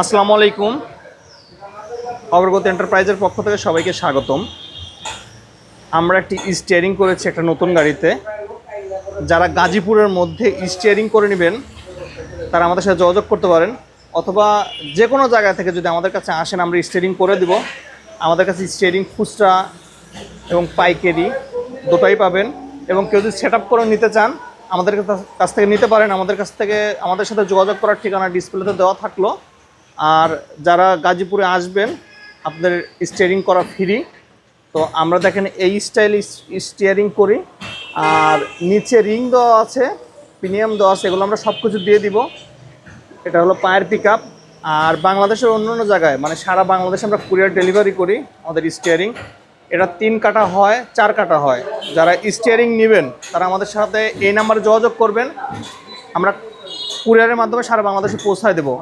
আসসালামু আলাইকুম। অগ্রগতি এন্টারপ্রাইজের পক্ষ থেকে সবাইকে স্বাগতম। আমরা একটি স্টিয়ারিং করেছি একটা নতুন গাড়িতে। যারা গাজীপুরের মধ্যে স্টিয়ারিং করে নেবেন, তারা আমাদের সাথে যোগাযোগ করতে পারেন, অথবা যে কোনো জায়গা থেকে যদি আমাদের কাছে আসেন, আমরা স্টিয়ারিং করে দিব। আমাদের কাছে স্টিয়ারিং খুচরা এবং পাইকারি দুটোই পাবেন এবং কেউ যদি সেট করে নিতে চান আমাদের কাছ- থেকে নিতে পারেন। আমাদের কাছ থেকে আমাদের সাথে যোগাযোগ করার ঠিকানা ডিসপ্লেতে দেওয়া থাকল। আর যারা গাজীপুরে আসবেন, আপনাদের স্টিয়ারিং করা ফ্রি তো আমরা দেখেন এই স্টাইল স্টিয়ারিং করি। আর নিচে রিং দেওয়া আছে প্রিমিয়াম দেওয়া আছে, এগুলো আমরা সব কিছু দিয়ে দিব। এটা হলো পায়ের পিক আর বাংলাদেশের অন্য অন্য জায়গায় মানে সারা বাংলাদেশে আমরা কুরিয়ার ডেলিভারি করি আমাদের স্টিয়ারিং এটা তিন কাটা হয়, চার কাটা হয়। যারা স্টিয়ারিং নেবেন, তারা আমাদের সাথে এই নাম্বারে যোগাযোগ করবেন। আমরা কুরিয়ারের মাধ্যমে সারা বাংলাদেশে পৌঁছায় দেবো।